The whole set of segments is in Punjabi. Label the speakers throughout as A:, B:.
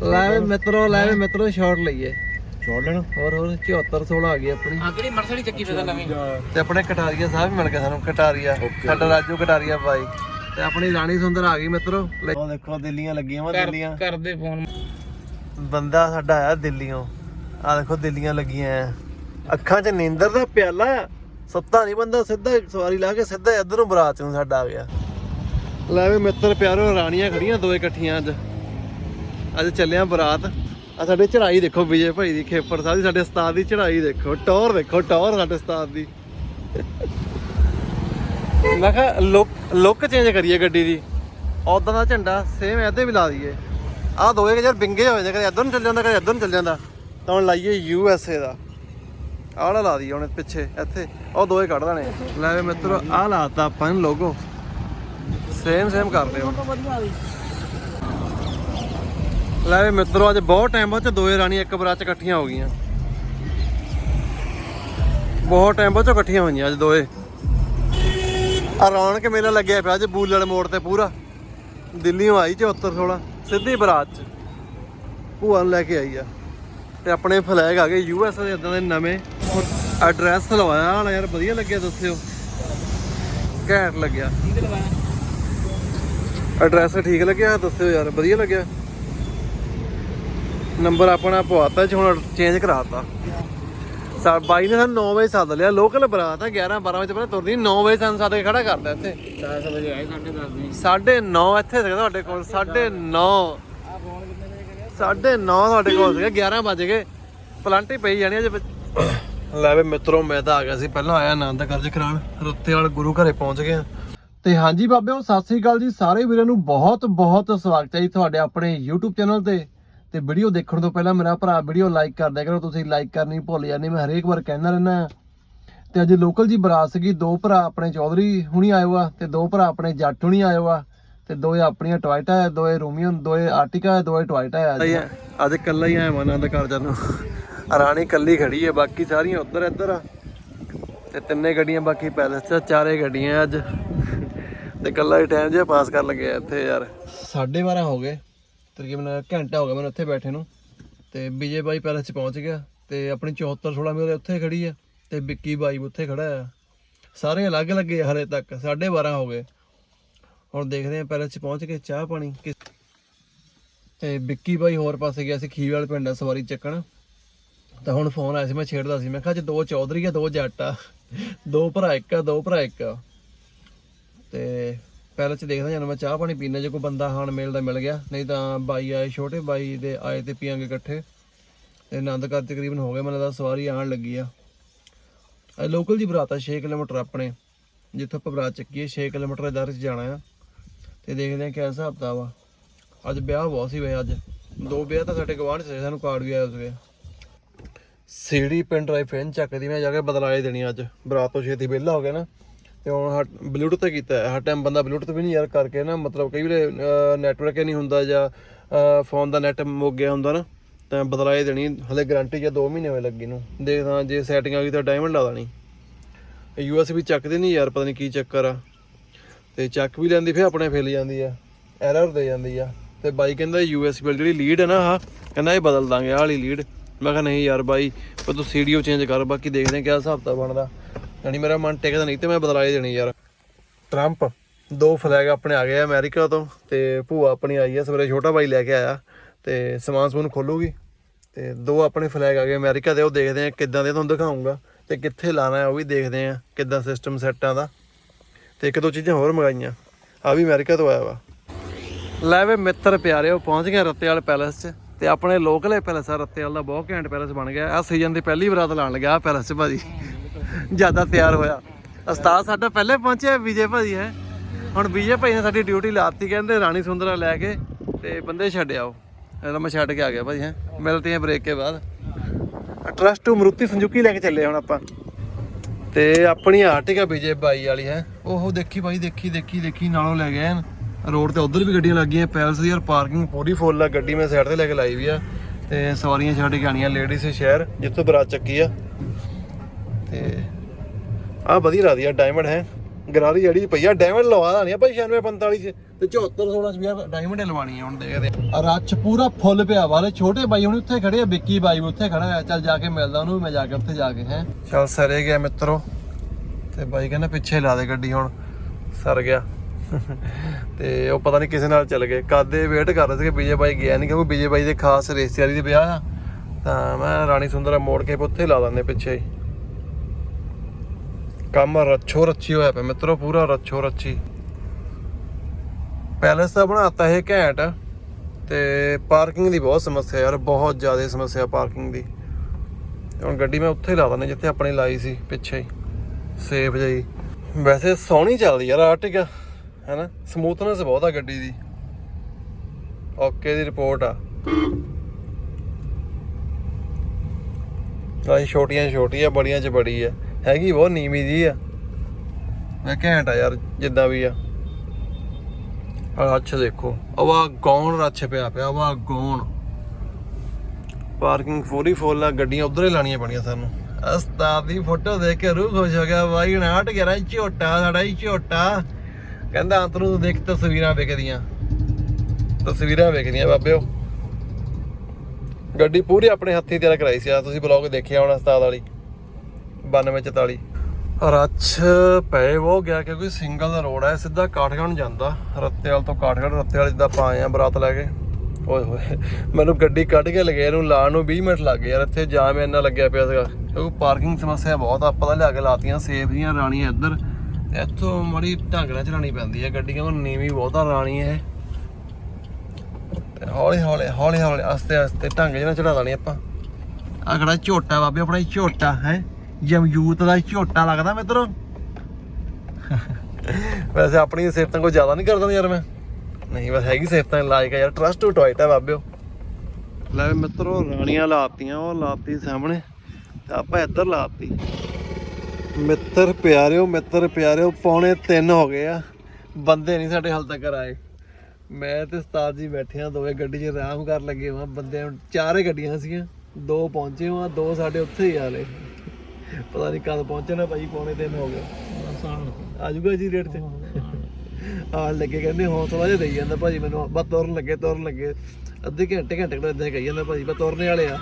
A: ਲੈ ਵੇ ਮਿੱਤਰੋ ਲੈ ਵੇ ਮਿੱਤਰੋ ਸ਼ਾਟ ਲਈਏ।
B: ਛੋੜ ਲੈਣਾ?
A: ਹੋਰ ਹੋਰ 74 16 ਆ ਗਈ ਆਪਣੀ।
C: ਆ ਕਿਹੜੀ ਮਰਸੜੀ ਚੱਕੀ ਫਿਰਦਾ ਨਵੀਂ?
A: ਤੇ ਆਪਣੇ ਕਟਾਰੀਆ ਸਾਹਿਬ ਵੀ ਮਿਲ ਗਏ ਸਾਨੂੰ ਕਟਾਰੀਆ। ਸਾਡਾ ਰਾਜੂ ਕਟਾਰੀਆ ਬਾਈ। ਤੇ ਆਪਣੀ ਰਾਣੀ ਸੁੰਦਰ ਆ ਗਈ ਮਿੱਤਰੋ। ਉਹ ਦੇਖੋ ਦਿੱਲੀਆਂ ਲੱਗੀਆਂ ਵਾ ਦਿੱਲੀਆਂ।
C: ਕਰਦੇ ਫੋਨ
A: ਬੰਦਾ ਸਾਡਾ ਆਇਆ ਦਿੱਲੀੋਂ ਆ ਦੇਖੋ ਦਿੱਲੀਆਂ ਲੱਗੀਆਂ ਐ। ਅੱਖਾਂ 'ਚ ਨੀਂਦਰ ਦਾ ਪਿਆਲਾ ਆ। ਸੁੱਤਾ ਨਹੀਂ ਬੰਦਾ ਸਿੱਧਾ ਸਵਾਰੀ ਲਾ ਕੇ ਸਿੱਧਾ ਇਧਰੋਂ ਬਰਾਤ ਨੂੰ ਸਾਡਾ ਆ ਗਿਆ। ਲੈ ਵੀ ਮਿੱਤਰ ਪਿਆਰੋ ਰਾਣੀਆਂ ਖੜੀਆਂ ਦੋ ਇਕੱਠੀਆਂ ਅੱਜ। ਅੱਜ ਚੱਲਿਆ ਬਰਾਤ। ਆ ਸਾਡੇ ਚੜਾਈ ਦੇਖੋ ਵਿਜੇ ਭਾਈ ਦੀ ਖੇਪਰ ਸਾਹਿਬ ਦੀ ਸਾਡੇ ਉਸਤਾਦ ਦੀ ਚੜਾਈ ਦੇਖੋ, ਟੌਰ ਦੇਖੋ, ਟੌਰ ਸਾਡੇ ਉਸਤਾਦ ਦੀ। ਮੈਂ ਕਿਹਾ ਲੁੱਕ ਲੁੱਕ ਚੇਂਜ ਕਰੀਏ ਗੱਡੀ ਦੀ। ਉਦਾਂ ਦਾ ਝੰਡਾ ਸੇਮ ਇਹਦੇ ਵੀ ਲਾ ਦਈਏ। ਆਹ ਦੋਏ ਯਾਰ ਬਿੰਗੇ ਹੋ ਜਾਂਦੇ ਕਦੇ ਇੱਧਰ ਨੂੰ ਚੱਲ ਜਾਂਦਾ, ਕਦੇ ਇੱਧਰ ਨੂੰ ਚੱਲ ਜਾਂਦਾ। ਤਾਂ ਹੁਣ ਲਾਈਏ ਯੂ ਐਸ ਏ ਦਾ। ਆਹ ਲਾ ਦਈਏ ਹੁਣ ਪਿੱਛੇ, ਇੱਥੇ। ਉਹ ਦੋਏ ਕੱਢ ਦੇਣੇ ਲੈ ਵੇ ਮਿੱਤਰੋ, ਆਹ ਲਾਤਾ ਆਪਾਂ ਨੂੰ ਲੋਗੋ ਸੇਮ ਸੇਮ ਕਰਦੇ ਹੋ ਲੈ ਵੇ ਮਿੱਤਰੋ ਅੱਜ ਬਹੁਤ ਟਾਈਮ ਬਾਅਦ ਚ ਦੋਏ ਰਾਣੀ ਇੱਕ ਬਰਾਤ ਚ ਇਕੱਠੀਆਂ ਹੋ ਗਈਆਂ। ਬਹੁਤ ਟਾਈਮ ਬਾਅਦ ਚ ਇਕੱਠੀਆਂ ਹੋਈਆਂ ਅੱਜ ਦੋਏ। ਆ ਰੌਣਕ ਮੇਲਾ ਲੱਗਿਆ ਪਿਆ ਅੱਜ ਬੂਲੜ ਮੋੜ ਤੇ ਪੂਰਾ। ਦਿੱਲੀੋਂ ਆਈ 74 16 ਸਿੱਧੀ ਬਰਾਤ ਚ। ਭੂਆ ਨੂੰ ਲੈ ਕੇ ਆਈ ਆ। ਤੇ ਆਪਣੇ ਫਲੈਗ ਆ ਗਏ ਯੂ ਐਸ ਦੇ ਇਦਾਂ ਦੇ ਨਵੇਂ। ਐਡਰੈਸ ਲਵਾਇਆ ਹਾਲਾ ਯਾਰ ਵਧੀਆ ਲੱਗਿਆ ਦੱਸਿਓ। ਘੈਂਟ ਲੱਗਿਆ। ਐਡਰੈਸ ਠੀਕ ਲੱਗਿਆ ਦੱਸਿਓ ਯਾਰ ਵਧੀਆ ਲੱਗਿਆ। ਨੰਬਰ ਆਪਣਾ ਪਵਾਤਾ ਚ ਹੁਣ ਚੇਂਜ ਕਰਾਤਾ। ਸਾ ਬਾਈ ਨੇ ਸਾਨੂੰ 9 ਵਜੇ ਸੱਦ ਲਿਆ ਲੋਕਲ ਬਰਾਤ ਆ 11 12 ਵਜੇ ਪਹਿਲਾਂ ਤੁਰਦੀ 9 ਵਜੇ ਸਾਨੂੰ ਸੱਦ ਕੇ ਖੜਾ ਕਰਦਾ ਇੱਥੇ।
C: 10 ਵਜੇ ਆਏ ਸਾਡੇ 10 ਵਜੇ।
A: ਸਾਢੇ 9 ਇੱਥੇ ਸੀਗਾ ਤੁਹਾਡੇ ਕੋਲ ਸਾਢੇ 9
C: ਆ ਫੋਨ ਕਿੰਨੇ ਵਜੇ ਕਰਿਆ
A: ਸਾਢੇ 9 ਤੁਹਾਡੇ ਕੋਲ ਸੀਗਾ 11 ਵਜ ਗਏ। ਪਲਾਂਟੀ ਪਈ ਜਾਣੀ ਅਜੇ ਲੈ ਵੇ ਮਿੱਤਰੋ ਮੈਂ ਤਾਂ ਆ ਗਿਆ ਸੀ ਪਹਿਲਾਂ ਆਇਆ ਆਨੰਦ ਕਾਰਜ ਕਰਾਉਣ। ਰੱਤੇ ਵਾਲੇ ਗੁਰੂ ਘਰੇ ਪਹੁੰਚ ਗਏ ਤੇ ਹਾਂਜੀ ਬਾਬਿਓ ਸਤਿ ਸ੍ਰੀ ਅਕਾਲ ਜੀ ਸਾਰੇ ਵੀਰਾਂ ਨੂੰ ਬਹੁਤ ਬਹੁਤ ਸਵਾਗਤ ਹੈ ਜੀ ਤੁਹਾਡੇ ਆਪਣੇ YouTube ਚੈਨਲ ਤੇ। ਤੇ ਵੀਡੀਓ ਦੇਖਣ ਤੋਂ ਪਹਿਲਾਂ ਮੇਰਾ ਭਰਾ ਵੀਡੀਓ ਲਾਈਕ ਕਰ ਦਿਆ ਕਰੋ ਤੁਸੀਂ ਲਾਈਕ ਕਰਨੀ ਭੁੱਲ ਜਾਂਦੇ ਮੈਂ ਹਰੇਕ ਵਾਰ ਕਹਿਣਾ ਰਹਿਣਾ ਤੇ ਅੱਜ ਲੋਕਲ ਜੀ ਬਰਾਤ ਸੀਗੀ ਦੋ ਭਰਾ ਆਪਣੇ ਚੌਧਰੀ ਹੁਣੀ ਆਏ ਵਾ ਤੇ ਦੋ ਭਰਾ ਆਪਣੇ ਜੱਟ ਹੁਣੀ ਆਏ ਵਾ ਤੇ ਦੋਏ ਆਪਣੀਆਂ ਟੋਇਟਾ ਹੈ ਦੋਏ ਰੋਮੀਓ ਦੋਏ ਆਰਟਿਕਾ ਹੈ ਦੋਏ ਟੋਇਟਾ ਹੈ ਅੱਜ ਇਕੱਲਾ ਹੀ ਆਇਆ ਮੈਂ ਆਨੰਦ ਕਾਰਜਾਂ ਨੂੰ। ਰਾਣੀ ਇਕੱਲੀ ਖੜੀ ਹੈ ਬਾਕੀ ਸਾਰੀਆਂ ਉੱਧਰ ਇੱਧਰ ਆ। ਤੇ ਤਿੰਨੇ ਗੱਡੀਆਂ ਬਾਕੀ ਪੈਲਸ 'ਚ ਚਾਰੇ ਗੱਡੀਆਂ ਅੱਜ। ਤੇ ਇਕੱਲਾ ਹੀ ਟਾਈਮ ਜਿਹਾ ਪਾਸ ਕਰ ਲੱਗਿਆ ਇੱਥੇ ਯਾਰ। 12:30 ਹੋ ਗਏ। ਤਕਰੀਬਨ ਘੰਟਾ ਹੋ ਗਿਆ ਮੈਨੂੰ ਉੱਥੇ ਬੈਠੇ ਨੂੰ। ਤੇ ਵਿਜੇ ਬਾਈ ਪੈਲਸ 'ਚ ਪਹੁੰਚ ਗਿਆ ਤੇ ਆਪਣੀ 74 16 ਮੇਰੇ ਉੱਥੇ ਖੜੀ ਆ ਤੇ ਵਿੱਕੀ ਬਾਈ ਉੱਥੇ ਖੜਾ ਆ। ਸਾਰੇ ਅਲੱਗ ਲੱਗੇ ਆ ਹਲੇ ਤੱਕ 12:30 ਹੋ ਗਏ। ਹੁਣ ਦੇਖਦੇ ਆ ਪੈਲਸ 'ਚ ਪਹੁੰਚ ਕੇ ਚਾਹ ਪਾਣੀ ਕਿਸ- ਤੇ ਵਿੱਕੀ ਬਾਈ ਹੋਰ ਪਾਸੇ ਗਿਆ ਸੀ ਖੀਵਾਲ ਪਿੰਡ ਸਵਾਰੀ ਚੱਕਣ। ਤਾਂ ਹੁਣ ਫੋਨ ਆਇਆ ਸੀ, ਮੈਂ ਛੇੜਦਾ ਸੀ, ਮੈਂ ਕਿਹਾ ਅੱਜ ਦੋ ਚੌਧਰੀ ਆ, ਦੋ ਜੱਟ ਆ। ਦੋ ਭਰਾ ਇੱਕ ਆ, ਦੋ ਭਰਾ ਇੱਕ ਆ। ਤੇ ਪਹਿਲਾਂ ਚ ਦੇਖਦਾ ਜਦੋਂ ਮੈਂ ਚਾਹ ਪਾਣੀ ਪੀਣਾ ਜੇ ਕੋਈ ਬੰਦਾ ਹਾਣ ਮੇਲ ਦਾ ਮਿਲ ਗਿਆ ਨਹੀਂ ਤਾਂ ਬਾਈ ਆਏ ਛੋਟੇ ਬਾਈ ਦੇ ਆਏ ਤੇ ਪੀਾਂਗੇ ਇਕੱਠੇ। ਤੇ ਆਨੰਦ ਕਰ ਤਕਰੀਬਨ ਹੋ ਗਏ ਮੈਨੂੰ ਲੱਗਦਾ ਸਵਾਰੀ ਆਣ ਲੱਗੀ ਆ। ਇਹ ਲੋਕਲ ਦੀ ਬਰਾਤ ਆ 6 ਕਿਲੋਮੀਟਰ ਆਪਣੇ ਜਿੱਥੋਂ ਆਪਾਂ ਬਰਾਤ ਚੱਕੀਏ ਹੈ 6 ਕਿਲੋਮੀਟਰ ਦੇ ਦਰ ਚ ਜਾਣਾ ਆ। ਤੇ ਦੇਖਦੇ ਆ ਕਿਆ ਹਿਸਾਬ ਦਾ ਵਾ ਅੱਜ ਵਿਆਹ ਬਹੁਤ ਸੀ ਵੇ ਅੱਜ। ਦੋ ਵਿਆਹ ਤਾਂ ਸਾਡੇ ਗਵਾਂਢ ਚ ਸੀ, ਸਾਨੂੰ ਕਾਰਡ ਵੀ ਆਇਆ ਸੀਗਾ ਸੀੜੀ ਪਿੰਡ ਡਰਾਈਵ ਫੈਨ ਚੱਕਦੀ ਮੈਂ ਜਾ ਕੇ ਬਦਲਾਏ ਦੇਣੀ ਅੱਜ। ਬਰਾਤ ਤੋਂ ਛੇਤੀ ਵਿਹਲਾ ਹੋ ਗਿਆ ਨਾ। ਤੇ ਹੁਣ ਬਲੂਟੁੱਥ ਤੇ ਕੀਤਾ ਹੈ। ਹਰ ਟਾਈਮ ਬੰਦਾ ਬਲੂਟੁੱਥ ਵੀ ਨਹੀਂ ਯਾਰ ਕਰਕੇ ਨਾ, ਮਤਲਬ ਕਈ ਵੇਲੇ ਨੈਟਵਰਕ ਹੀ ਨਹੀਂ ਹੁੰਦਾ ਜਾਂ ਫੋਨ ਦਾ ਨੈਟ ਮੁੱਕ ਗਿਆ ਹੁੰਦਾ ਨਾ, ਤਾਂ ਬਦਲਾਏ ਦੇਣੀ, ਹਲੇ ਗਾਰੰਟੀ ਜਾਂ 2 ਮਹੀਨੇ ਹੋਏ ਲੱਗੀ ਨੂੰ। ਦੇਖਦਾ ਜੇ ਸੈਟਿੰਗ ਆ ਗਈ ਤਾਂ ਡਾਇਮੰਡ ਲਾ ਦੇਣੀ। ਯੂਐਸਬੀ ਚੱਕਦੇ ਨਹੀਂ ਯਾਰ, ਪਤਾ ਨਹੀਂ ਕੀ ਚੱਕਰ ਆ। ਤੇ ਚੱਕ ਵੀ ਲੈਂਦੀ, ਫਿਰ ਆਪਣੇ ਫੇਲ ਜਾਂਦੀ ਆ। ਐਰਰ ਦੇ ਜਾਂਦੀ ਆ। ਤੇ ਬਾਈ ਕਹਿੰਦਾ ਯੂਐਸਬੀ ਜਿਹੜੀ ਲੀਡ ਹੈ ਨਾ, ਆਹ, ਕਹਿੰਦਾ ਇਹ ਬਦਲ ਦਾਂਗੇ, ਆਹ ਵਾਲੀ ਲੀਡ ਮੈਂ ਕਿਹਾ ਨਹੀਂ ਯਾਰ ਬਾਈ, ਪਰ ਤੂੰ ਸੀਡੀਓ ਚੇਂਜ ਕਰ, ਬਾਕੀ ਦੇਖਦੇ ਆ ਕਿਆ ਹਿਸਾਬ ਤਾਂ ਬਣਦਾ। ਯਾਨੀ ਮੇਰਾ ਮਨ ਟਿਕਦਾ ਨਹੀਂ ਤੇ ਮੈਂ ਬਦਲਾਏ ਦੇਣੀ ਯਾਰ। ਟਰੰਪ ਦੋ ਫਲੈਗ ਆਪਣੇ ਆ ਗਏ ਆ ਅਮਰੀਕਾ ਤੋਂ ਤੇ ਭੂਆ ਆਪਣੀ ਆਈ ਆ ਸਵੇਰੇ ਛੋਟਾ ਬਾਈ ਲੈ ਕੇ ਆਇਆ ਤੇ ਸਮਾਨ ਸਮੂਨ ਖੋਲੂਗੀ ਤੇ ਦੋ ਆਪਣੇ ਫਲੈਗ ਆ ਗਏ ਅਮਰੀਕਾ ਦੇ ਉਹ ਦੇਖਦੇ ਆ ਕਿੱਦਾਂ ਦੇ ਤੁਹਾਨੂੰ ਦਿਖਾਉਂਗਾ ਤੇ ਕਿੱਥੇ ਲਾਣਾ ਹੈ ਉਹ ਵੀ ਦੇਖਦੇ ਆ ਕਿੱਦਾਂ ਸਿਸਟਮ ਸੈੱਟਾਂ ਦਾ ਤੇ ਇੱਕ ਦੋ ਚੀਜ਼ਾਂ ਹੋਰ ਮੰਗਾਈਆਂ ਆ ਵੀ ਅਮਰੀਕਾ ਤੋਂ ਆਇਆ ਵਾ। ਲੈ ਵੇ ਮਿੱਤਰ ਪਿਆਰਿਓ ਪਹੁੰਚ ਗਏ ਰੱਤੇਵਾਲ ਪੈਲਸ 'ਚ ਤੇ ਆਪਣੇ ਲੋਕਲੇ ਪੈਲਸ ਆ ਰੱਤੇਵਾਲ ਦਾ ਬਹੁਤ ਘੈਂਟ ਪੈਲਸ ਬਣ ਗਿਆ। ਆ ਸੀਜ਼ਨ ਦੀ ਪਹਿਲੀ ਬਰਾਤ ਲਾਣ ਲੱਗਾ ਆ ਪੈਲਸ 'ਚ ਭਾਜੀ। ਜ਼ਿਆਦਾ ਤਿਆਰ ਹੋਇਆ। ਉਸਤਾਦ ਸਾਡਾ ਪਹਿਲੇ ਪਹੁੰਚਿਆ ਵਿਜੇ ਭਾਜੀ ਹੈ। ਹੁਣ ਵਿਜੇ ਭਾਈ ਨੇ ਸਾਡੀ ਡਿਊਟੀ ਲਾਤੀ ਕਹਿੰਦੇ ਰਾਣੀ ਸੁੰਦਰਾ ਲੈ ਕੇ ਤੇ ਬੰਦੇ ਛੱਡ ਆਓ। ਇਹਦਾ ਮੈਂ ਛੱਡ ਕੇ ਆ ਗਿਆ ਭਾਜੀ ਹੈ। ਮਿਲਦੇ ਹਾਂ ਬ੍ਰੇਕ ਕੇ ਬਾਅਦ। ਟਰਸਟ ਟੂ ਮਰੂਤੀ ਸੰਜੂਕੀ ਲੈ ਕੇ ਚੱਲੇ ਹੁਣ ਆਪਾਂ। ਤੇ ਆਪਣੀ ਆਰਟਿਕਾ ਵਿਜੇ ਬਾਈ ਵਾਲੀ ਹੈ। ਉਹ ਦੇਖੀ ਬਾਈ ਦੇਖੀ ਦੇਖੀ ਦੇਖੀ ਨਾਲੋਂ ਲੈ ਗਏ ਰੋਡ ਤੇ ਉਧਰ ਵੀ ਗੱਡੀਆਂ ਲੱਗੀਆਂ ਪੈਲਸ ਦੀ ਯਾਰ ਪਾਰਕਿੰਗ ਪੂਰੀ ਫੁੱਲ ਆ। ਗੱਡੀ ਮੈਂ ਸਾਈਡ ਤੇ ਲੈ ਕੇ ਲਾਈ ਵੀ ਆ। ਤੇ ਸਵਾਰੀਆਂ ਛੱਡ ਕੇ ਆਣੀਆਂ ਲੇਡੀਜ਼ ਸ਼ਹਿਰ ਜਿੱਥੋਂ ਬਰਾਤ ਚੱਕੀ ਆ। ਆ ਵਧੀਆ ਲੱਗਦੀ ਆ ਡਾਇਮੰਡ ਹੈ। ਗਰਾਰੀ ਜਿਹੜੀ ਪਈ ਆ ਡਾਇਮੰਡ ਲਵਾ ਦਾਣੀ ਆ ਭਾਈ 96 45 ਚ। ਤੇ 74 16 ਚ ਵੀ ਡਾਇਮੰਡ ਲਵਾਣੀ ਆ ਹੁਣ ਦੇਖਦੇ ਆ ਰੱਛ ਪੂਰਾ ਫੁੱਲ ਪਿਆ ਵਾਲੇ ਛੋਟੇ ਬਾਈ ਹੁਣ ਉੱਥੇ ਖੜੇ ਆ, ਵਿੱਕੀ ਬਾਈ ਵੀ ਉੱਥੇ ਖੜਾ ਆ। ਚੱਲ ਜਾ ਕੇ ਮਿਲਦਾ ਉਹਨੂੰ, ਮੈਂ ਜਾ ਕੇ ਉੱਥੇ ਜਾ ਕੇ, ਹੈ। ਚੱਲ ਸਰੇ ਗਿਆ ਮਿੱਤਰੋ। ਤੇ ਬਾਈ ਕਹਿੰਦਾ ਪਿੱਛੇ ਲਾ ਦੇ ਗੱਡੀ ਹੁਣ, ਸਰ ਗਿਆ। ਤੇ ਉਹ ਪਤਾ ਨਹੀਂ ਕਿਸੇ ਨਾਲ ਚੱਲ ਗਏ। ਕਾਦੇ ਵੇਟ ਕਰ ਰਹੇ ਸੀ ਵਿਜੇ ਬਾਈ ਗਿਆ ਨਹੀਂ ਕਿਉਂਕਿ ਵਿਜੇ ਬਾਈ ਦੇ ਖਾਸ ਰਿਸ਼ਤੇਦਾਰੀ ਦੇ ਵਿਆਹ ਆ। ਤਾਂ ਮੈਂ ਰਾਣੀ ਸੁੰਦਰਾ ਮੋੜ ਕੇ ਉੱਥੇ ਲਾ ਦਿੰਦੇ ਪਿੱਛੇ ਹੀ। ਕੰਮ ਰੱਛੋ ਰੱਛੀ ਹੋਇਆ ਪਿਆ। ਮਿੱਤਰੋ, ਪੂਰਾ ਰੱਛੋ ਰੱਛੀ। ਪੈਲਸ ਤਾਂ ਬਣਾਤਾ ਇਹ ਘੈਂਟ, ਤੇ ਪਾਰਕਿੰਗ ਦੀ ਬਹੁਤ ਸਮੱਸਿਆ ਯਾਰ, ਬਹੁਤ ਜ਼ਿਆਦਾ ਸਮੱਸਿਆ ਪਾਰਕਿੰਗ ਦੀ। ਹੁਣ ਗੱਡੀ ਮੈਂ ਉੱਥੇ ਹੀ ਲਾ ਦਿੰਦਾ, ਜਿੱਥੇ ਆਪਣੀ ਲਾਈ ਸੀ, ਪਿੱਛੇ ਹੀ। ਸੇਫ ਜਈ ਵੈਸੇ ਸੋਹਣੀ ਚੱਲਦੀ ਯਾਰ, ਆਰਟਿਕਾ ਹੈਨਾ? ਸਮੂਥਨੈਸ ਬਹੁਤ ਆ ਗੱਡੀ ਦੀ। ਓਕੇ ਦੀ ਰਿਪੋਰਟ ਆ। ਆਈ ਛੋਟੀਆਂ ਛੋਟੀਆਂ ਬੜੀਆਂ ਚ ਬੜੀ ਆ। ਹੈਗੀ ਬਹੁਤ ਨੀਵੀਂ ਜੀ ਆ। ਮੈਂ ਘੈਂਟ ਆ ਯਾਰ, ਜਿੱਦਾਂ ਵੀ ਆ। ਰੱਛ ਦੇਖੋ ਆਵਾ ਗੌਣ ਰੱਛ ਪਿਆ ਪਿਆ ਆਵਾ ਗੌਣ ਪਾਰਕਿੰਗ ਫੁੱਲੀ ਫੁੱਲ ਆ, ਗੱਡੀਆਂ ਉਧਰ ਹੀ ਲਾਣੀਆਂ ਪੈਣੀਆਂ ਸਾਨੂੰ। ਉਸਤਾਦ ਦੀ ਫੋਟੋ ਦੇਖ ਕੇ ਰੂਹ ਖੁਸ਼ ਹੋ ਗਿਆ, ਬਾਈ 59 11 ਝੋਟਾ, ਸਾਡਾ ਹੀ ਝੋਟਾ। ਕਹਿੰਦਾ ਅੰਤ ਨੂੰ ਦੇਖ, ਤਸਵੀਰਾਂ ਵੇਖਦੀਆਂ। ਤਸਵੀਰਾਂ ਵੇਖਦੀਆਂ ਬਾਬਿਓ। ਗੱਡੀ ਪੂਰੀ ਆਪਣੇ ਹੱਥੀਂ ਤਿਆਰ ਕਰਾਈ ਸੀ ਆ, ਤੁਸੀਂ ਬਲੌਗ ਦੇਖਿਆ ਹੋਣਾ ਉਸਤਾਦ ਵਾਲੀ। 9244 ਰੱਛ ਪਏ, ਉਹ ਗਿਆ ਕਿਉਂਕਿ ਸਿੰਗਲ ਰੋਡ ਹੈ ਸਿੱਧਾ ਕਾਠਗੜ੍ਹ ਨੂੰ ਜਾਂਦਾ। ਰੱਤੇਵਾਲ ਤੋਂ ਕਾਠਗੜ੍ਹ ਰੱਤੇਵਾਲ ਜਿੱਦਾਂ ਆਪਾਂ ਆਏ ਆ ਬਰਾਤ ਲੈ ਕੇ। ਓਏ ਹੋਏ, ਮੈਨੂੰ ਗੱਡੀ ਕੱਢ ਕੇ ਲਗੇ ਇਹਨੂੰ ਲਾਣ ਨੂੰ 20 ਮਿੰਟ ਲੱਗ ਗਏ ਯਾਰ, ਇੱਥੇ ਜਾਮ ਇੰਨਾ ਲੱਗਿਆ ਪਿਆ ਸੀਗਾ। ਕਿਉਂਕਿ ਪਾਰਕਿੰਗ ਸਮੱਸਿਆ ਬਹੁਤ ਆ, ਆਪਾਂ ਤਾਂ ਲਿਆ ਕੇ ਲਾਤੀਆਂ ਸੇਫ ਦੀਆਂ ਰਾਣੀਆਂ ਇੱਧਰ। ਇੱਥੋਂ ਮੜੀ ਢੰਗ ਨਾਲ ਚਲਾਉਣੀ ਪੈਂਦੀ ਹੈ ਗੱਡੀ ਉਹ ਨੀਵੀਂ ਬਹੁਤਾ ਰਾਣੀ ਇਹ। ਹੌਲੀ ਹੌਲੀ ਹੌਲੀ ਹੌਲੀ ਆਸਤੇ ਆਸਤੇ ਢੰਗ ਜਿਹੇ ਨਾਲ ਚੜਾ ਲੈਣੀ ਆਪਾਂ। ਆ ਖੜਾ ਝੋਟਾ, ਬਾਬੇ, ਆਪਣਾ ਹੀ ਝੋਟਾ, ਹੈ। ਯਮਯੂਤ ਦਾ ਝੋਟਾ ਲੱਗਦਾ ਮਿੱਤਰੋ। ਵੈਸੇ ਆਪਣੀ ਸਿਫਤਾਂ ਕੋਈ ਜ਼ਿਆਦਾ ਨਹੀਂ ਕਰਦਾ ਯਾਰ ਮੈਂ। ਨਹੀਂ, ਬਸ ਹੈਗੀ ਸਿਫਤਾਂ ਲਾਇਕ ਆ ਯਾਰ। ਟਰਸਟ ਟੂ ਟੋਇਟ ਆ ਬਾਬਿਓ। ਲੈ ਮਿੱਤਰੋ, ਰਾਣੀਆਂ ਲਾਤੀਆਂ, ਉਹ ਲਾਤੀ ਸਾਹਮਣੇ ਤੇ ਆਪਾਂ ਇੱਧਰ ਲਾਤੀ। ਮਿੱਤਰ ਪਿਆਰਿਓ ਮਿੱਤਰ ਪਿਆਰਿਓ, ਪੌਣੇ 3 ਹੋ ਗਏ ਆ। ਬੰਦੇ ਨਹੀਂ ਸਾਡੇ ਹਾਲ ਤੱਕ ਆਏ। ਮੈਂ ਤੇ ਉਸਤਾਦ ਜੀ ਬੈਠੇ ਆ, ਦੋਵੇਂ ਗੱਡੀ 'ਚ ਆਰਾਮ ਕਰ ਲੱਗੇ ਹਾਂ ਬੰਦੇ ਚਾਰੇ ਗੱਡੀਆਂ ਸੀਗੀਆਂ। ਦੋ ਪਹੁੰਚੇ ਹਾਂ ਦੋ ਸਾਡੇ ਉੱਥੇ ਹੀ ਆਲੇ ਪਤਾ ਨਹੀਂ ਕਦ ਪਹੁੰਚਣਾ ਭਾਈ ਪੌਣੇ 3 ਹੋ ਗਏ। ਆ ਜਾਊਗਾ ਜੀ ਰੇਟ 'ਚ ਆ ਲੱਗੇ ਕਹਿੰਦੇ ਹੌਸਲਾ ਜਿਹਾ ਦੇਈ ਜਾਂਦਾ ਭਾਜੀ ਮੈਨੂੰ। ਬਸ ਤੁਰਨ ਲੱਗੇ ਤੁਰਨ ਲੱਗੇ। ਅੱਧੇ ਘੰਟੇ ਘੰਟੇ ਕੋਲ ਇਦਾਂ ਕਹੀ ਜਾਂਦਾ ਭਾਜੀ ਬਸ ਤੁਰਨੇ ਵਾਲੇ ਆ।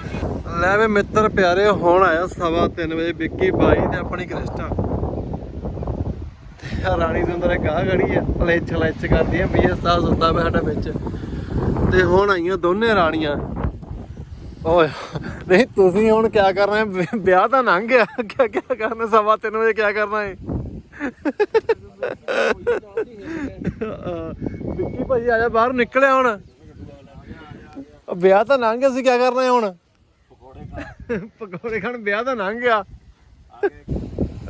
A: ਲੈ ਵੇ ਮਿੱਤਰ ਪਿਆਰੇ ਹੁਣ ਆਇਆ ਸਵਾ 3 ਵਜੇ ਵਿੱਕੀ ਬਾਈ ਤੇ ਆਪਣੀ ਕ੍ਰਿਸਟਾ ਰਾਣੀ ਸੁੰਦਰ ਗਾਹ ਗੜੀ ਆ ਲੇਚ ਲੇਚ ਕਰਦੀ ਆ ਬੀਐਸ ਸਾਹਿਬ ਸੁੱਤਾ ਪਿਆ ਸਾਡਾ ਵਿੱਚ। ਤੇ ਹੁਣ ਆਈਆਂ ਦੋਨੇ ਰਾਣੀਆਂ। ਓਏ ਨਹੀਂ, ਤੁਸੀਂ ਹੁਣ ਕੀ ਕਰਨਾ ਹੈ? ਵਿਆਹ ਤਾਂ ਲੰਘ ਗਿਆ। ਕੀ ਕੀ ਕਰਨਾ? ਸਵਾ 3 ਵਜੇ ਕੀ ਕਰਨਾ ਹੈ? ਵਿੱਕੀ ਭਾਜੀ ਆ ਜਾ, ਬਾਹਰ ਨਿਕਲਿਆ ਹੁਣ। ਵਿਆਹ ਤਾਂ ਲੰਘ ਗਿਆ ਸੀ ਕੀ ਕਰਨਾ ਹੈ ਹੁਣ? ਪਕੌੜੇ ਖਾਣ, ਵਿਆਹ ਤਾਂ ਲੰਘ ਗਿਆ।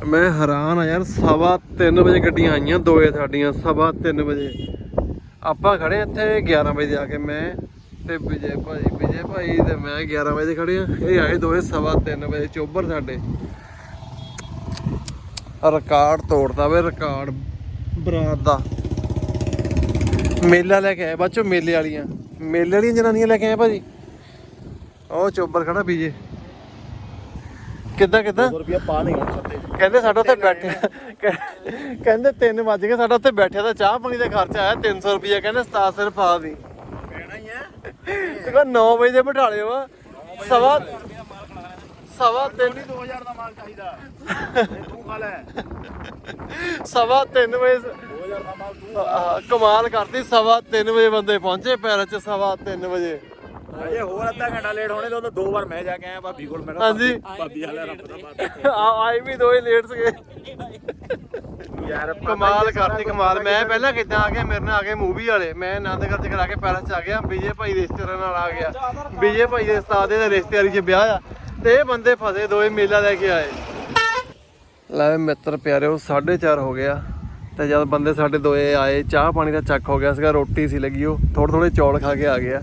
A: ਮੈਂ ਹੈਰਾਨ ਆ ਯਾਰ, ਸਵਾ 3 ਵਜੇ ਗੱਡੀਆਂ ਆਈਆਂ ਦੋਏ ਸਾਡੀਆਂ, ਸਵਾ 3 ਵਜੇ। ਆਪਾਂ ਖੜੇ ਇੱਥੇ 11 ਵਜੇ ਆ ਕੇ, ਮੈਂ ਤੇ ਵਿਜੇ ਭਾਈ ਵਿਜੇ ਭਾਈ ਤੇ ਮੈਂ 11 ਵਜੇ ਖੜੇ ਆ। ਇਹ ਆਏ ਦੋਏ ਸਵਾ 3 ਵਜੇ ਚੋਬਰ ਸਾਡੇ। ਰਿਕਾਰਡ ਤੋੜਦਾ ਵੇ ਰਿਕਾਰਡ ਬਰਾਤ ਦਾ। ਮੇਲਾ ਲੈ ਕੇ ਆਏ ਬਾਚੋ ਮੇਲੇ ਵਾਲੀਆਂ। ਮੇਲੇ ਵਾਲੀਆਂ ਜਨਾਨੀਆਂ ਲੈ ਕੇ ਆਏ ਭਾਜੀ। ਉਹ ਚੋਬਰ ਖੜਾ ਵਿਜੇ। ਕਿੱਦਾਂ ਕਿੱਦਾਂ?
C: ਰੁਪਿਆ ਪਾ ਨਹੀਂ ਸੱਤੇ
A: ਕਹਿੰਦੇ ਸਾਡਾ ਉੱਥੇ ਬੈਠੇ ਕਹਿ- ਕਹਿੰਦੇ 3 ਵਜ ਗਏ ਸਾਡਾ ਉੱਥੇ ਬੈਠਿਆ ਤਾਂ ਚਾਹ ਪਾਣੀ ਦਾ ਖਰਚਾ ਆਇਆ 300 ਰੁਪਏ ਕਹਿੰਦੇ ਸਤਾ ਸਿਰਫ ਆ ਦੀ। ਤੇ ਕੋ 9 ਵਜੇ ਦੇ ਬਿਠਾ ਲਿਓ ਵਾ ਸਵਾ ਸਵਾ 3
C: 2000 ਦਾ ਮਾਲ ਚਾਹੀਦਾ। ਤੂੰ ਖਾ ਲੈ।
A: ਸਵਾ 3 ਵਜੇ
C: 2000 ਦਾ ਮਾਲ ਤੂੰ
A: ਕਮਾਲ ਕਰਤੀ ਸਵਾ 3 ਵਜੇ ਬੰਦੇ ਪਹੁੰਚੇ ਪੈਰ ਚ ਸਵਾ 3 ਵਜੇ।
C: ਅਜੇ ਹੋਰ ਅੱਧਾ ਘੰਟਾ ਲੇਟ ਹੋਣੇ ਤੇ ਦੋ ਵਾਰ ਮੈਂ ਜਾ ਕੇ ਆਇਆ ਭਾਬੀ ਕੋਲ ਮੈਂ ਕਿਹਾ
A: ਹਾਂਜੀ।
C: ਭਾਬੀ ਵਾਲਾ ਰੱਬ ਦਾ ਬਾਤ
A: ਆ ਆਈ ਵੀ ਦੋਏ ਲੇਟ ਸੀਗੇ।
C: ਯਾਰ
A: ਕਮਾਲ ਕਰਤੀ ਕਮਾਲ। ਮੈਂ ਪਹਿਲਾਂ ਕਿੱਦਾਂ ਆ ਗਿਆ ਮੇਰੇ ਨਾਲ ਆ ਗਏ ਮੂਵੀ ਵਾਲੇ। ਮੈਂ ਆਨੰਦਗੜ੍ਹ ਚ ਕਰਾ ਕੇ ਪੈਲਸ ਚ ਆ ਗਿਆ ਵਿਜੇ ਭਾਈ ਦੇ ਰਿਸ਼ਤੇਦਾਰਾਂ ਨਾਲ ਆ ਗਿਆ। ਵਿਜੇ ਭਾਈ ਦੇ ਉਸਤਾਦ ਦੇ ਰਿਸ਼ਤੇਦਾਰੀ ਚ ਵਿਆਹ ਆ। ਤੇ ਇਹ ਬੰਦੇ ਫਸੇ ਦੋਏ ਮੇਲਾ ਲੈ ਕੇ ਆਏ। ਲੈ ਮਿੱਤਰ ਪਿਆਰਿਓ 4:30 ਹੋ ਗਿਆ ਤੇ ਜਦ ਬੰਦੇ ਸਾਡੇ ਦੋਏ ਆਏ ਚਾਹ ਪਾਣੀ ਦਾ ਚੱਕ ਹੋ ਗਿਆ ਸੀਗਾ ਰੋਟੀ ਸੀ ਲੱਗੀ ਉਹ। ਥੋੜੇ ਥੋੜੇ ਚੌਲ ਖਾ ਕੇ ਆ ਗਿਆ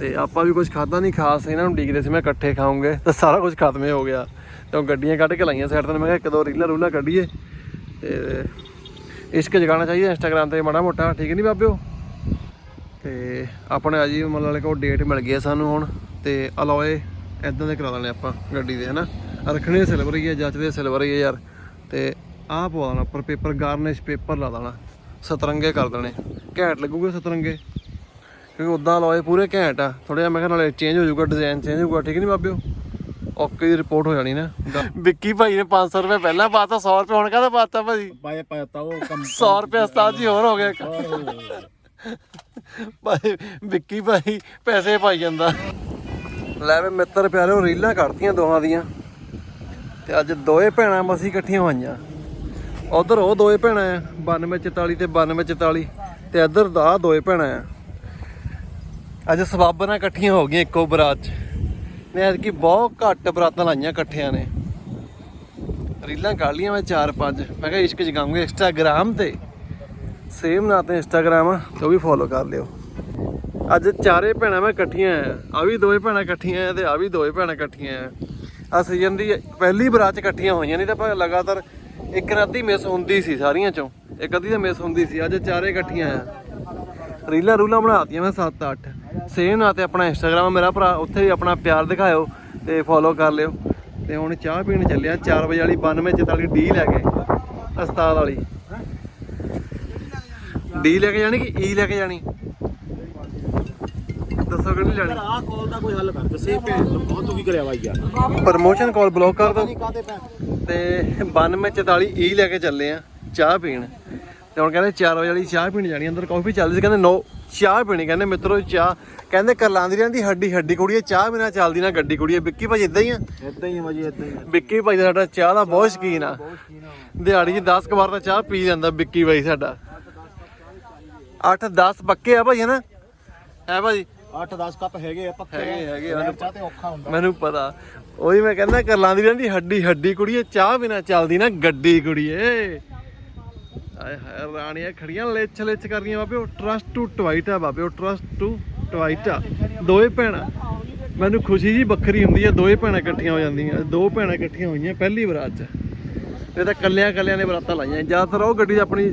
A: ਤੇ ਆਪਾਂ ਵੀ ਕੁਝ ਖਾਦਾ ਨਹੀਂ ਖਾਸ ਇਹਨਾਂ ਨੂੰ ਡੀਕਦੇ ਸੀ ਮੈਂ ਇਕੱਠੇ ਖਾਉਂਗੇ ਤੇ ਸਾਰਾ ਕੁਝ ਖਤਮ ਹੀ ਹੋ ਗਿਆ। ਤੇ ਉਹ ਗੱਡੀਆਂ ਕੱਢ ਕੇ ਲਾਈਆਂ ਸਾਈਡ ਤੇ ਮੈਂ ਕਿਹਾ ਇੱਕ ਦੋ ਰੀਲਾਂ ਰੂਲਾਂ ਕੱਢੀਏ। ਤੇ ਇਸ਼ਕ ਜਗਾਉਣਾ ਚਾਹੀਦਾ ਇੰਸਟਾਗ੍ਰਾਮ ਤੇ ਮਾੜਾ ਮੋਟਾ, ਠੀਕ ਨਹੀਂ ਬਾਬਿਓ? ਤੇ ਆਪਣੇ ਅਜੀ ਮਤਲਬ ਵਾਲੇ ਕੋਲ ਡੇਟ ਮਿਲ ਗਈ ਹੈ ਸਾਨੂੰ ਹੁਣ, ਤੇ ਅਲੋਏ ਇਦਾਂ ਦੇ ਕਰਾ ਲੈਣੇ ਆਪਾਂ ਗੱਡੀ ਦੇ, ਹਨਾ? ਰੱਖਣੇ ਸਿਲਵਰ ਹੀ ਆ ਜੱਚਦੇ ਸਿਲਵਰ ਹੀ ਆ ਯਾਰ। ਤੇ ਆਹ ਪਵਾ ਦੇਣਾ ਉੱਪਰ ਪੇਪਰ ਗਾਰਨਿਸ਼ ਪੇਪਰ ਲਾ ਦੇਣਾ। ਸਤਰੰਗੇ ਕਰ ਦੇਣੇ। ਘੈਂਟ ਲੱਗੂਗੇ ਸਤਰੰਗੇ। ਕਿਉਂਕਿ ਉਦਾਂ ਲੋਏ ਪੂਰੇ ਘੈਂਟ ਆ। ਥੋੜਾ ਜਿਹਾ ਮੈਂ ਕਿਹਾ ਨਾਲੇ ਚੇਂਜ ਹੋ ਜਾਊਗਾ ਡਿਜ਼ਾਈਨ ਚੇਂਜ ਹੋਊਗਾ ਠੀਕ ਨਹੀਂ ਬਾਬਿਓ? ਓਕੇ ਦੀ ਰਿਪੋਰਟ ਹੋ ਜਾਣੀ ਨਾ। ਵਿੱਕੀ ਭਾਈ ਨੇ 500 ਰੁਪਏ ਪਹਿਲਾਂ ਪਾਤਾ 100 ਰੁਪਏ ਹੁਣ ਕਾਹਦਾ ਪਾਤਾ ਭਾਜੀ?
C: ਪਾਏ ਪਾਤਾ ਉਹ ਕੰਮ
A: 100 ਰੁਪਏ ਉਸਤਾਦ ਜੀ ਹੋਰ ਹੋ ਗਿਆ। ਭਾਈ ਵਿੱਕੀ ਭਾਈ ਪੈਸੇ ਪਾਈ ਜਾਂਦਾ। ਲੈ ਵੇ ਮਿੱਤਰ ਪਿਆਰਿਓ ਰੀਲਾਂ ਕੱਢਤੀਆਂ ਦੋਹਾਂ ਦੀਆਂ। ਤੇ ਅੱਜ ਦੋਏ ਭੈਣਾਂ ਮਸੀਂ ਇਕੱਠੀਆਂ ਹੋਈਆਂ। ਉਧਰ ਉਹ ਦੋਏ ਭੈਣਾਂ ਆ 9244 ਤੇ 9244 ਤੇ ਇੱਧਰ ਦਾ ਦੋਏ ਭੈਣਾਂ ਆ। ਅੱਜ ਸਵਾਬਨਾਂ ਇਕੱਠੀਆਂ ਹੋ ਗਈਆਂ ਇੱਕੋ ਬਰਾਤ 'ਚ। ਨੇ ਐਤਕੀ ਬਹੁਤ ਘੱਟ ਬਰਾਤਾਂ ਲਾਈਆਂ ਇਕੱਠਿਆਂ ਨੇ। ਰੀਲਾਂ ਕੱਢ ਲੀਆਂ ਮੈਂ 4-5 ਮੈਂ ਕਿਹਾ ਇਸ਼ਕ ਜਗਾਉਂਗੇ ਇੰਸਟਾਗ੍ਰਾਮ ਤੇ। ਸੇਮ ਨਾਂ ਤੇ ਇੰਸਟਾਗ੍ਰਾਮ ਆ, ਤੇ ਉਹ ਵੀ ਫੋਲੋ ਕਰ ਲਿਓ। ਅੱਜ ਚਾਰੇ ਭੈਣਾਂ ਮੈਂ ਇਕੱਠੀਆਂ ਆ। ਆ ਵੀ ਦੋਵੇਂ ਭੈਣਾਂ ਇਕੱਠੀਆਂ ਆ ਤੇ ਆ ਵੀ ਦੋਵੇਂ ਭੈਣਾਂ ਇਕੱਠੀਆਂ ਆ। ਆ ਸੀਜ਼ਨ ਦੀ ਪਹਿਲੀ ਬਰਾਤ ਇਕੱਠੀਆਂ ਹੋਈਆਂ ਨਹੀਂ ਤਾਂ ਆਪਾਂ ਲਗਾਤਾਰ ਇੱਕ ਨਾ ਮਿਸ ਹੁੰਦੀ ਸੀ ਸਾਰੀਆਂ ਚੋਂ। ਇੱਕ ਅੱਧੀ ਤਾਂ ਮਿਸ ਹੁੰਦੀ ਸੀ। ਅੱਜ ਚਾਰੇ ਇਕੱਠੀਆਂ ਆ। ਰੀਲਾਂ ਰੂਲਾਂ ਬਣਾਤੀਆਂ ਮੈਂ 7-8 ਸੇਮ ਨਾਂ ਤੇ ਆਪਣਾ ਇੰਸਟਾਗ੍ਰਾਮ ਮੇਰਾ ਭਰਾ ਉੱਥੇ ਵੀ ਆਪਣਾ ਪਿਆਰ ਦਿਖਾਇਓ ਤੇ ਫੋਲੋ ਕਰ ਲਿਓ। ਤੇ ਹੁਣ ਚਾਹ ਪੀਣ ਚੱਲਿਆ 4 ਵਜੇ ਵਾਲੀ 9244 ਡੀ ਲੈ ਕੇ ਉਸਤਾਦ ਵਾਲੀ। ਡੀ ਲੈ ਕੇ ਜਾਣੀ ਕਿ ਈ ਲੈ ਕੇ ਜਾਣੀ? ਦੱਸੋ ਕਿਹੜੀ ਲੈਣੀ?
C: ਆਹ ਕਾਲ ਦਾ ਕੋਈ ਹੱਲ ਕਰ ਦੱਸੇ ਭੈਣ ਨੂੰ ਬਹੁਤ ਤੂੰ ਕੀ ਕਰਿਆ ਵਾ ਯਾਰ।
A: ਪ੍ਰਮੋਸ਼ਨ ਕਾਲ ਬਲੌਕ ਕਰ ਦੋ ਤੇ 9244 ਈ ਲੈ ਕੇ ਚੱਲੇ ਆ ਚਾਹ ਪੀਣ। ਤੇ ਹੁਣ ਕਹਿੰਦੇ 4 ਵਜੇ ਵਾਲੀ ਚਾਹ ਪੀਣ ਜਾਣੀ ਅੰਦਰ ਕਾਫੀ ਚੱਲਦੀ ਸੀ ਕਹਿੰਦੇ ਨੋ ਚਾਹ ਪੀਣੀ ਕਹਿੰਦੇ ਮਿੱਤਰੋ ਚਾਹ ਕਹਿੰਦੇ ਕਰਲਾਂਦੀ ਰਹਿੰਦੀ ਹੱਡੀ ਹੱਡੀ ਕੁੜੀਏ ਚਾਹ ਬਿਨਾ ਚੱਲਦੀ ਨਾ ਗੱਡੀ ਕੁੜੀਏ ਵਿੱਕੀ ਭਾਜੀ ਇਦਾਂ ਹੀ ਆ?
C: ਇਦਾਂ ਹੀ ਆ ਮਜੀ ਇਦਾਂ ਹੀ
A: ਵਿੱਕੀ ਭਾਈ ਦਾ ਸਾਡਾ ਚਾਹ ਦਾ ਬਹੁਤ ਸ਼ਕੀਨ ਆ। ਦਿਹਾੜੀ 'ਚ 10 ਕੁ ਵਾਰ ਤਾਂ ਚਾਹ ਪੀ ਜਾਂਦਾ ਵਿੱਕੀ ਭਾਈ ਸਾਡਾ। 8-10 ਪੱਕੇ ਆ ਭਾਈ ਹਨਾ? ਹੈ ਭਾਜੀ?
C: 8-10 ਕੱਪ ਹੈਗੇ ਆ ਪੱਕੇ
A: ਹੈਗੇ- ਹੈਗੇ,
C: ਮੈਨੂੰ
A: ਮੈਨੂੰ
C: ਚਾਹ ਤੇ ਔਖਾ ਹੁੰਦਾ।
A: ਮੈਨੂੰ ਪਤਾ। ਉਹੀ ਮੈਂ ਕਹਿੰਦਾ ਕਰਲਾਂਦੀ ਰਹਿੰਦੀ ਹੱਡੀ ਹੱਡੀ ਕੁੜੀਏ ਚਾਹ ਬਿਨਾ ਚੱਲਦੀ ਨਾ ਗੱਡੀ ਕੁੜੀਏ। ਆਏ ਹਾਏ ਰਾਣੀਆਂ ਖੜੀਆਂ ਲਿੱਛ ਲਿੱਛ ਕਰਦੀਆਂ ਬਾਬੇ ਉਹ ਟਰਸਟ ਟੂ ਟਵਾਈਟ ਆ ਬਾਬੇ ਉਹ ਟਰਸਟ ਟੂ ਟਵਾਈਟ ਆ। ਦੋਏ ਭੈਣਾਂ ਮੈਨੂੰ ਖੁਸ਼ੀ ਜੀ ਵੱਖਰੀ ਹੁੰਦੀ ਆ ਦੋਏ ਭੈਣਾਂ ਇਕੱਠੀਆਂ ਹੋ ਜਾਂਦੀਆਂ ਦੋ ਭੈਣਾਂ ਇਕੱਠੀਆਂ ਹੋਈਆਂ ਪਹਿਲੀ ਬਰਾਤ 'ਚ। ਇਹ ਤਾਂ ਕੱਲਿਆਂ ਕੱਲਿਆਂ ਨੇ ਬਰਾਤਾਂ ਲਾਈਆਂ ਜ਼ਿਆਦਾਤਰ ਉਹ ਗੱਡੀ ਆਪਣੀ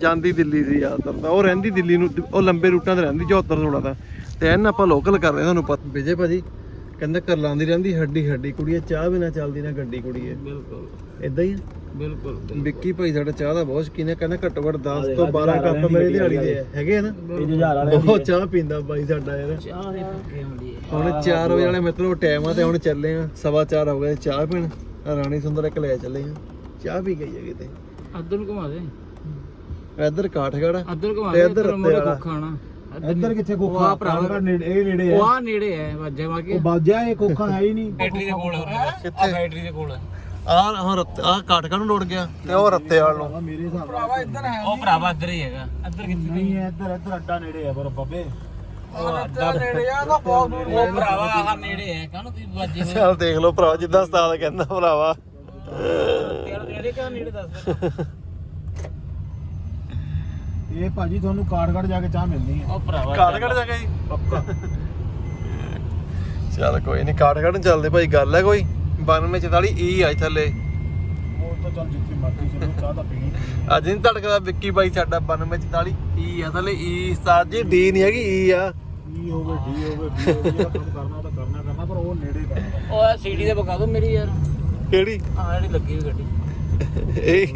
A: ਜਾਂਦੀ ਦਿੱਲੀ ਸੀ ਜ਼ਿਆਦਾਤਰ ਤਾਂ ਉਹ ਰਹਿੰਦੀ ਦਿੱਲੀ ਨੂੰ ਉਹ ਲੰਬੇ ਰੂਟਾਂ ਤੇ ਰਹਿੰਦੀ 74 16 ਤਾਂ ਤੇ ਐਨ ਆਪਾਂ ਲੋਕਲ ਕਰ ਰਹੇ ਤੁਹਾਨੂੰ ਪਤਾ ਵਿਜੇ ਭਾਜੀ ਕਹਿੰਦਾ ਕਰ ਲਾਂਦੀ ਰਹਿੰਦੀ ਹੱਡੀ ਹੱਡੀ ਕੁੜੀਏ ਚਾਹ ਬਿਨਾ ਚੱਲਦੀ ਨਾ ਗੱਡੀ ਕੁੜੀਏ।
C: ਬਿਲਕੁਲ।
A: ਇਦਾਂ ਹੀ ਆ?
C: ਬਿਲਕੁਲ
A: ਵਿੱਕੀ ਭਾਈ ਸਾਡਾ ਚਾਹ ਦਾ ਬਹੁਤ ਸ਼ਕੀਨ ਹੈ ਕਹਿੰਦਾ ਘੱਟੋ ਘੱਟ 10 ਤੋਂ 12 ਕੱਪ ਮੇਰੇ ਦਿਹਾੜੀ ਦੇ ਆ। ਹੈਗੇ ਆ ਨਾ?
C: ਇਹ ਜੁਝਾਰ ਵਾਲੇ
A: ਬਹੁਤ ਚਾਹ ਪੀਂਦਾ ਬਾਈ ਸਾਡਾ ਯਾਰ।
C: ਚਾਹ ਦੇ ਪੱਕੇ ਹੁੰਦੀ ਹੈ
A: ਹੁਣ 4 ਵਜੇ ਵਾਲੇ ਮਿੱਤਰੋ ਟਾਈਮ ਆ ਤੇ ਹੁਣ ਚੱਲੇ ਆ। ਸਵਾ 4 ਹੋ ਗਏ ਚਾਹ ਪੀਣ। ਰਾਣੀ ਸੁੰਦਰ ਇੱਕ ਲੈ ਚੱਲੇ ਆ। ਚਾਹ ਪੀ ਗਈ ਹੈ ਕਿਤੇ।
C: ਅੱਧਰ ਨੂੰ ਘੁਮਾ ਦੇ।
A: ਇੱਧਰ ਕਾਠਗੜ ਆ।
C: ਅੱਧਰ ਘੁਮਾ
A: ਤੇ ਇੱਧਰ ਵਾਲਾ
C: ਖਾਣਾ ਇੱਧਰ ਕਿੱਥੇ ਕੋਖਾ? ਭਰਾ ਨੇੜੇ ਇਹ ਨੇੜੇ ਹੈ ਆ ਨੇੜੇ ਹੈ ਵਾਜਾ ਮਾ ਕੇ। ਬਾਜਾ ਇਹ ਕੋਖਾ ਹੈ ਹੀ ਨਹੀਂ। ਬੈਟਰੀ ਦੇ ਕੋਲ ਹੋ? ਰਿਹਾ
A: ਕਿੱਥੇ
C: ਬੈਟਰੀ ਦੇ ਕੋਲ
A: ਆਹ ਹੁਣ ਰੱਤੇ ਆਹ ਕਾਠਗੜ ਨੂੰ ਰੋੜ ਗਿਆ? ਤੇ ਉਹ ਰੱਤੇ ਵਾਲ ਨੂੰ।
C: ਮੇਰੇ ਹਿਸਾਬ ਭਰਾਵਾ ਇੱਧਰ ਹੈ ਉਹ ਭਰਾਵਾ ਇੱਧਰ ਹੀ ਹੈਗਾ। ਇੱਧਰ ਕਿੱਥੇ ਨਹੀਂ ਹੈ ਇੱਧਰ ਇੱਧਰ ਅੱਡਾ ਨੇੜੇ ਹੈ ਪਰ ਬੱਬੇ। ਉਹ ਅੱਡਾ ਨੇੜੇ ਆ ਤਾਂ ਬਹੁਤ ਦੂਰ ਉਹ ਭਰਾਵਾ ਆਹ ਨੇੜੇ ਹੈ। ਕਾਹਨੂੰ ਤੁਸੀਂ ਵਾਜੇ
A: ਚੱਲ ਦੇਖ ਲਓ ਭਰਾ ਜਿੱਦਾਂ ਉਸਤਾਦ ਕਹਿੰਦਾ ਭਰਾਵਾ।
C: ਯਾਰ ਨੇੜੇ ਕਾ ਨੇੜੇ ਦੱਸ ਇਹ ਭਾਜੀ ਤੁਹਾਨੂੰ ਕਾਰਗੜ ਜਾ ਕੇ ਚਾਹ ਮਿਲਣੀ ਹੈ। ਉਹ ਭਰਾਵਾ
A: ਕਾਠਗੜ ਜਾ ਕੇ ਜੀ
C: ਪੱਕਾ।
A: ਚੱਲ ਕੋਈ ਨਹੀਂ ਕਾਠਗੜ ਨੂੰ ਚੱਲਦੇ ਭਾਈ ਗੱਲ ਹੈ ਕੋਈ? 92 44 ਈ ਆ ਥੱਲੇ।
C: ਉਹ ਤਾਂ ਚੱਲ ਜਿੱਥੇ ਮਰਜ਼ੀ ਚਲੋ ਚਾਹ ਤਾਂ ਪੀਣੀ ਪੀਣੀ।
A: ਅੱਜ ਨਹੀਂ ਧੜਕਦਾ ਵਿੱਕੀ ਬਾਈ ਸਾਡਾ 92 44 ਈ ਆ ਥੱਲੇ। ਈ ਉਸਤਾਦ ਜੀ ਡੀ ਨਹੀਂ ਹੈਗੀ ਈ ਆ।
C: ਈ ਹੋਵੇ ਡੀ ਹੋਵੇ ਬੀ ਹੋਵੇ ਜਿਹੜਾ ਕੰਮ ਕਰਨਾ ਉਹ ਤਾਂ ਕਰਨਾ ਕਰਨਾ ਪਰ ਉਹ ਨੇੜੇ ਕਰਨਾ। ਉਹ ਸੀਡੀ ਤੇ ਬਕਾ ਦੋ ਮੇਰੀ ਯਾਰ।
A: ਕਿਹੜੀ?
C: ਆਹ ਜਿਹੜੀ ਲੱਗੀ ਹੋਈ ਗੱਡੀ।
A: ਇਹ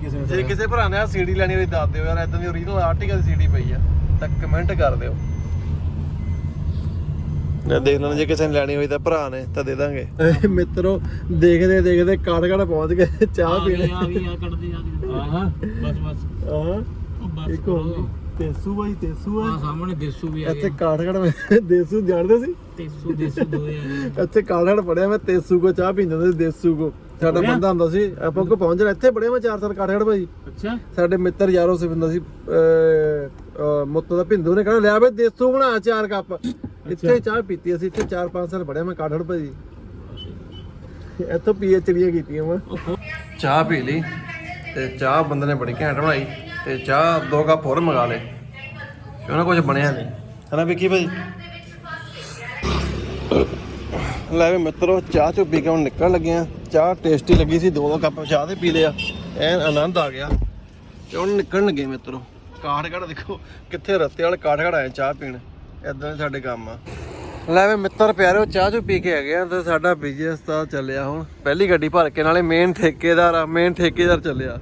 C: ਕਿਸੇ
A: ਜੇ ਕਿਸੇ ਭਰਾ ਨੇ ਆ ਸੀਡੀ ਲੈਣੀ ਹੋਈ ਦੱਸ ਦਿਓ ਯਾਰ ਇਦਾਂ ਦੀ ਓਰੀਜਨਲ ਆਰਟੀਕਲ ਸੀਡੀ ਪਈ ਆ। ਤਾਂ ਕਮੈਂਟ ਕਰ ਦਿਓ। ਨਾ ਦੇਖ ਲੈਣਾ ਜੇ ਕਿਸੇ ਨੇ ਲੈਣੀ ਹੋਈ ਤਾਂ ਭਰਾ ਨੇ ਤਾਂ ਦੇ ਦਾਂਗੇ। ਮਿੱਤਰੋ ਦੇਖਦੇ ਦੇਖਦੇ ਕਾੜਗੜ ਪਹੁੰਚ ਗਏ ਚਾਹ ਪੀਣੇ।
C: ਆ ਗਈ ਆ ਕੱਢਦੀ ਆ ਗਈ ਹਾਂ ਬਸ ਬਸ।
A: ਹਾਂ।
C: ਉਹ ਬਸ
A: ਇੱਕ ਹੋ ਗਈ ਤੇਸੂ ਬਾਈ ਤੇਸੂ
C: ਆ।
A: ਆ
C: ਸਾਹਮਣੇ ਦੇਸੂ ਵੀ ਆ
A: ਇੱਥੇ ਕਾੜਗੜ ਵਿੱਚ ਦੇਸੂ ਜਾਣਦੇ ਸੀ?
C: ਦੇਸੂ ਦੇਸੂ ਦੋਏ ਆ
A: ਇੱਥੇ ਕਾੜਗੜ ਪੜਿਆ ਮੈਂ ਤੇਸੂ ਕੋ ਚਾਹ ਪੀਂਦਾ ਸੀ ਦੇਸੂ ਕੋ। ਸਾਡਾ? ਬੰਦਾ ਹੁੰਦਾ ਸੀ ਆਪਾਂ ਕੋ ਪਹੁੰਚਣਾ ਇੱਥੇ ਪੜਿਆ ਮੈਂ 4 ਸਾਲ ਕਾੜਗੜ ਭਾਈ।
C: ਅੱਛਾ।
A: ਸਾਡੇ ਮਿੱਤਰ ਯਾਰੋ ਸੇ ਬੰਦਾ ਸੀ ਮੁੱਤੋ ਦਾ ਭਿੰਦੂ ਨੇ ਕਹਿੰਦਾ ਲਿਆ ਬਈ ਦੇਸੂ ਬਣਾ ਚਾਰ ਕੱਪ। ਇੱਥੇ ਚਾਹ ਪੀਤੀ ਅਸੀਂ ਇੱਥੇ 4-5 ਸਾਲ ਪੜਿਆ ਮੈਂ ਕਾੜਗੜ ਭਾਜੀ। ਇੱਥੋਂ ਪੀਐਚਡੀਆਂ ਕੀਤੀਆਂ ਮੈਂ। ਚਾਹ ਪੀ ਲਈ ਤੇ ਚਾਹ ਬੰਦੇ ਨੇ ਬੜੀ ਘੈਂਟ ਬਣਾਈ ਤੇ ਚਾਹ ਦੋ ਕੱਪ ਹੋਰ ਮੰਗਾ ਲਏ। ਕਿਉਂ ਨਾ ਕੁਝ ਬਣਿਆ ਨਹੀਂ। ਹਨਾ ਵਿੱਕੀ ਭਾਈ ਲੈ ਵੀ ਮਿੱਤਰੋ ਚਾਹ ਚੋਂ ਪੀ ਕੇ ਹੁਣ ਨਿਕਲਣ ਲੱਗੇ ਆ। ਚਾਹ ਟੇਸਟੀ ਲੱਗੀ ਸੀ ਦੋ ਦੋ ਕੱਪ ਚਾਹ ਦੇ ਪੀ ਲਿਆ। ਐਨ ਆਨੰਦ ਆ ਗਿਆ। ਤੇ ਹੁਣ ਨਿਕਲਣ ਲੱਗੇ ਮਿੱਤਰੋ। ਕਾਠਗੜ ਦੇਖੋ ਕਿੱਥੇ ਰੱਤੇ ਵਾਲੇ ਕਾਠਗੜ ਆਏ ਚਾਹ ਪੀਣ। ਇਦਾਂ ਦੇ ਸਾਡੇ ਕੰਮ ਆ। ਲੈ ਵੇ ਮਿੱਤਰ ਪਿਆਰਿਓ ਚਾਹ ਚੂ ਪੀ ਕੇ ਆ ਗਏ ਆ ਤੇ ਸਾਡਾ ਬਿਜ਼ਨਸ ਤਾਂ ਚੱਲਿਆ ਹੁਣ। ਪਹਿਲੀ ਗੱਡੀ ਭਰ ਕੇ, ਨਾਲੇ ਮੇਨ ਠੇਕੇਦਾਰ ਆ ਮੇਨ ਠੇਕੇਦਾਰ ਚੱਲਿਆ।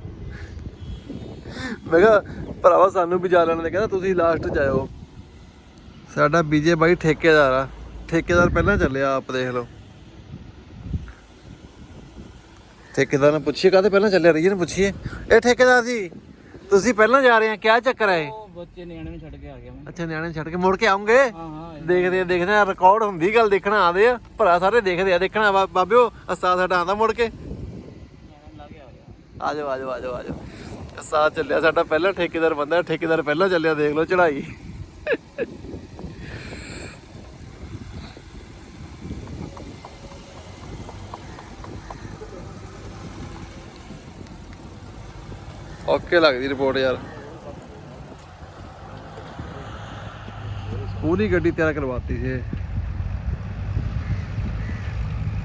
A: ਮੈਂ ਕਿਹਾ, ਭਰਾਵਾ ਸਾਨੂੰ ਵੀ ਜਾ ਲੈਣ ਦੇ ਕਹਿੰਦਾ ਤੁਸੀਂ ਲਾਸਟ ਜਾਇਓ ਸਾਡਾ ਬੀਜੇ ਬਾਈ ਠੇਕੇਦਾਰ ਆ। ਠੇਕੇਦਾਰ ਪਹਿਲਾਂ ਚੱਲਿਆ, ਆਪ ਦੇਖ ਲਓ। ਠੇਕੇਦਾਰ ਨੂੰ ਪੁੱਛੀਏ, ਕਾਹਦੇ ਪਹਿਲਾਂ ਚੱਲਿਆ? ਰਹੀ ਨੂੰ ਪੁੱਛੀਏ। ਇਹ ਠੇਕੇਦਾਰ ਜੀ, ਤੁਸੀਂ ਪਹਿਲਾਂ ਜਾ ਰਹੇ ਆ, ਕਿਆ ਚੱਕਰ ਆ ਇਹ?
C: ਬੱਚੇ ਨਿਆਣੇ ਨੂੰ ਛੱਡ ਕੇ ਆ ਗਿਆ ਮੈਂ।
A: ਅੱਛਾ ਨਿਆਣੇ ਛੱਡ ਕੇ ਮੁੜ ਕੇ ਆਉਂਗੇ?
C: ਹਾਂ ਹਾਂ
A: ਦੇਖਦੇ ਆ ਦੇਖਦੇ ਆ ਰਿਕਾਰਡ ਹੁੰਦੀ ਗੱਲ ਦੇਖਣਾ ਆਦੇ ਆ। ਭਰਾ ਸਾਰੇ ਦੇਖਦੇ ਆ ਦੇਖਣਾ ਬਾਬਿਓ ਅਸਤਾ ਸਾਡਾ ਆਂਦਾ ਮੁੜ ਕੇ।
C: ਲਾ ਕੇ ਆ ਗਿਆ।
A: ਆਜੋ ਆਜੋ ਆਜੋ ਆਜੋ ਅਸਤਾ ਚੱਲਿਆ ਸਾਡਾ ਪਹਿਲਾ ਠੇਕੇਦਾਰ ਬੰਦਾ ਠੇਕੇਦਾਰ ਪਹਿਲਾਂ ਚੱਲਿਆ ਦੇਖ ਲਓ ਚੜਾਈ ਓਕੇ ਲੱਗਦੀ ਰਿਪੋਰਟ ਯਾਰ। ਪੂਰੀ ਗੱਡੀ ਤਿਆਰ ਕਰਵਾਤੀ ਸੀ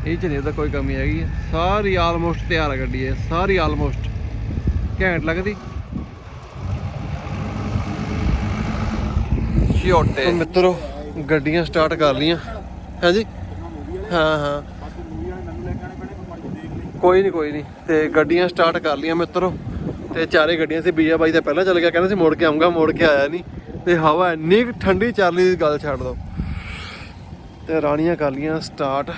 A: ਇਹ। ਚ ਨਹੀਂ ਤਾਂ ਕੋਈ ਕਮੀ ਹੈਗੀ। ਹੈ। ਸਾਰੀ ਆਲਮੋਸਟ ਤਿਆਰ ਹੈ ਗੱਡੀ ਇਹ ਸਾਰੀ ਆਲਮੋਸਟ ਘੈਂਟ ਲੱਗਦੀ। ਸ਼ਿਓਟੇ ਮਿੱਤਰੋ ਗੱਡੀਆਂ ਸਟਾਰਟ ਕਰ ਲੀਆਂ ਹੈ ਜੀ ਹਾਂ ਹਾਂ। ਕੋਈ ਨਹੀਂ ਕੋਈ ਨਹੀਂ ਤੇ ਗੱਡੀਆਂ ਸਟਾਰਟ ਕਰ ਲੀਆਂ ਮਿੱਤਰੋ। ਤੇ ਚਾਰੇ ਗੱਡੀਆਂ ਸੀ ਬੀਜਾ ਬਾਈ ਤਾਂ ਪਹਿਲਾਂ ਚੱਲ ਗਿਆ। ਕਹਿੰਦਾ ਸੀ ਮੁੜ ਕੇ ਆਉਂਗਾ ਮੁੜ ਕੇ ਆਇਆ ਨਹੀਂ ਤੇ ਹਵਾ ਇੰਨੀ ਠੰਡੀ ਚੱਲ ਸੀ ਗੱਲ ਛੱਡ ਦੋ। ਤੇ ਰਾਣੀਆਂ ਕਰ ਲੀਆਂ ਸਟਾਰਟ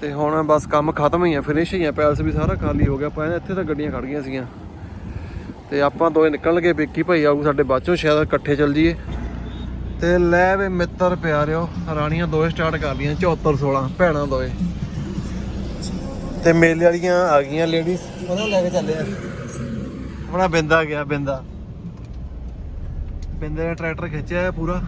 A: ਤੇ ਹੁਣ ਬਸ ਕੰਮ ਖਤਮ ਹੀ ਆ ਫਿਨਿਸ਼ ਹੀ ਆ ਪੈਲਸ ਵੀ ਸਾਰਾ ਖਾਲੀ ਹੋ ਗਿਆ। ਆਪਾਂ ਇੱਥੇ ਤਾਂ ਗੱਡੀਆਂ ਖੜ ਗਈਆਂ ਸੀਗੀਆਂ। ਤੇ ਆਪਾਂ ਦੋਏ ਨਿਕਲਣਗੇ ਵਿੱਕੀ ਭਾਈ ਆਊ ਸਾਡੇ ਬਾਅਦੋਂ ਸ਼ਾਇਦ ਇਕੱਠੇ ਚੱਲ ਜੀਏ ਤੇ ਲੈ ਵੇ ਮਿੱਤਰ ਪਿਆਰਿਓ ਰਾਣੀਆਂ ਦੋਏ ਸਟਾਰਟ ਕਰ ਲੀਆਂ 74 16 ਭੈਣਾਂ ਦੋਏ ਤੇ ਮੇਲੇ ਵਾਲੀਆਂ ਆ ਗਈਆਂ ਲੇਡੀਜ਼ ਉਹਨਾਂ ਲੈ ਕੇ ਚੱਲੇ ਆ। ਆਪਣਾ ਬਿੰਦਾ ਗਿਆ ਬਿੰਦਾ। ਬਿੰਦੇ ਨੇ ਟਰੈਕਟਰ ਖਿੱਚਿਆ ਹੈ ਪੂਰਾ।